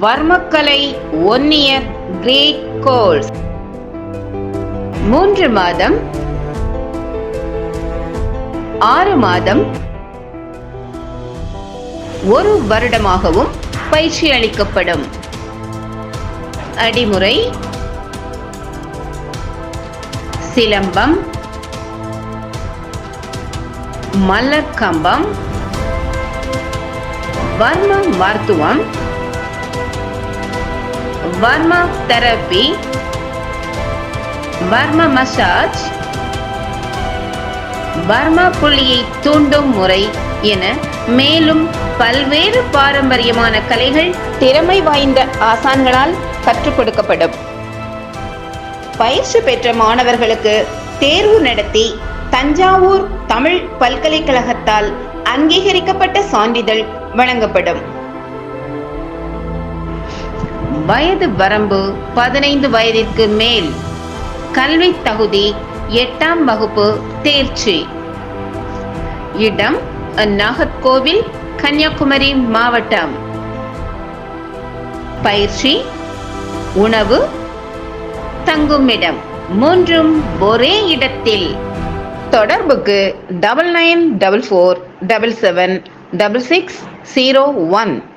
வர்மக்கலை one year great course மூன்று மாதம். ஆறு மாதம். ஒரு வருடமாகவும் பயிற்சி அளிக்கப்படும். அடிமுறை. சிலம்பம். மலர்கம்பம். வர்மம் மருத்துவம். வர்மா தெரபி வர்ம மசாஜ் வர்மா புள்ளியை தூண்டும் முறை என மேலும் பல்வேறு பாரம்பரியமான கலைகள் திறமை வாய்ந்த ஆசான்களால் கற்றுக் கொடுக்கப்படும். பயிற்சி பெற்ற மாணவர்களுக்கு தேர்வு நடத்தி தஞ்சாவூர் தமிழ் பல்கலைக்கழகத்தால் அங்கீகரிக்கப்பட்ட சான்றிதழ் வழங்கப்படும். வயது வரம்பு பதினைந்து வயதிற்கு மேல். கல்வி தகுதி எட்டாம் வகுப்பு தேர்ச்சி. இடம் நாகர்கோவில் கன்னியாகுமரி மாவட்டம். பயிற்சி உணவு தங்குமிடம். மூன்றும் ஒரே இடத்தில். தொடர்புக்கு double nine double four double seven double six zero one.